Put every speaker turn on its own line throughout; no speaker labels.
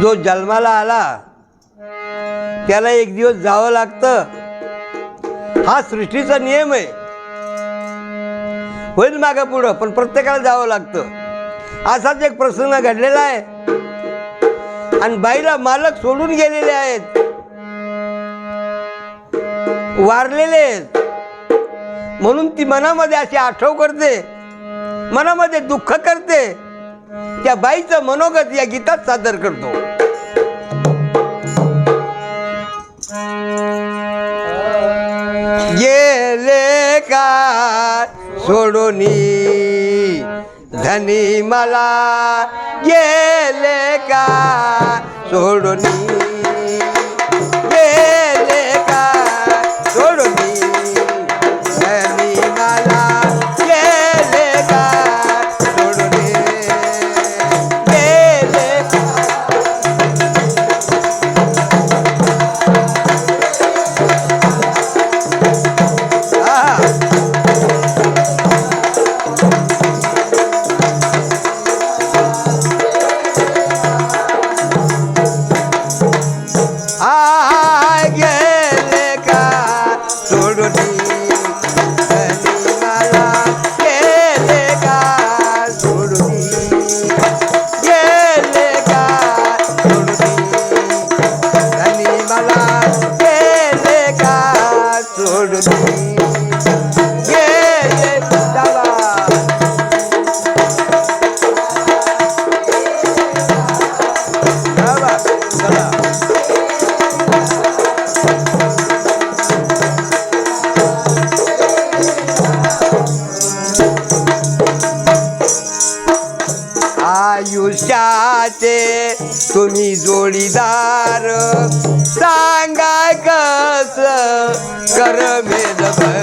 जो जन्माला आला त्याला एक दिवस जावं लागतं. हा सृष्टीचा नियम आहे. होईल मागं पुढं पण प्रत्येकाला जावं लागतं. असाच एक प्रसंग घडलेला आहे. आणि बाईला मालक सोडून गेलेले आहेत. वारलेले आहेत. म्हणून ती मनामध्ये अशी आठव करते. मनामध्ये दुःख करते. त्या बाईचं मनोगत या गीतात सादर करतो. गेले का सोडोनी? धनी मला. गेले का सोडोनी? आयुष्याचे तुम्ही जोडीदार सांगा कस कर मेद भर?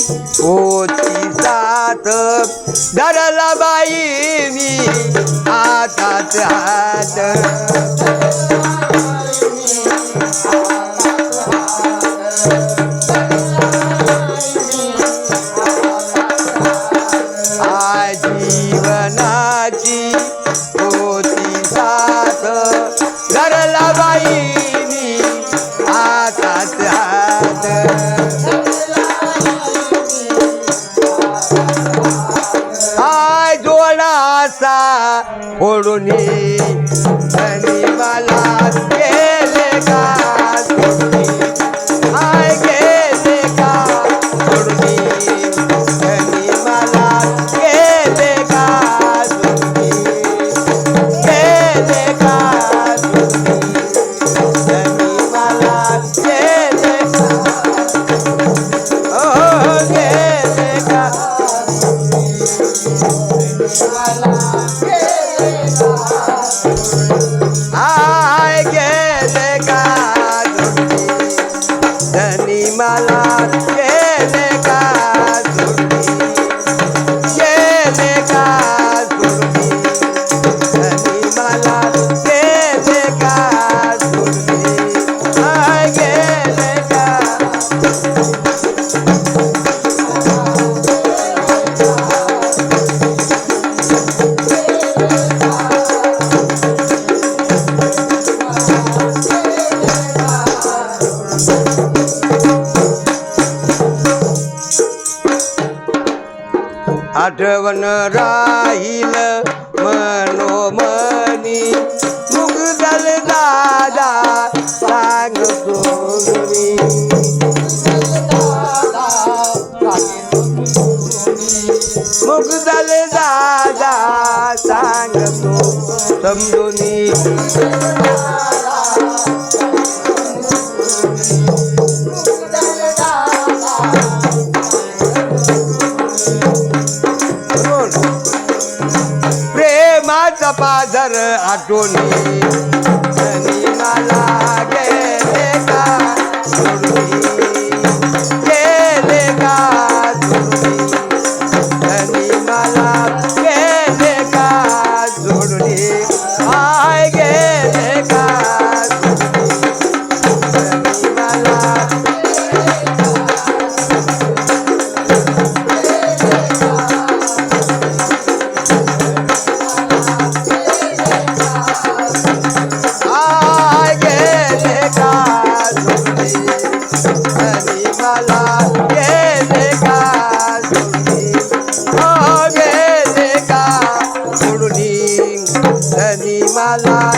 जीवनाची होती साथ धरला बाईनी हातात हात. ni বালা কে দেখা आठवण राहील मनोमनी. मुगदल दादा सांग सोनी मुग दल दादा सांगतो समजोनी सुंदर आठवणी मला गेले का सोडून. my life.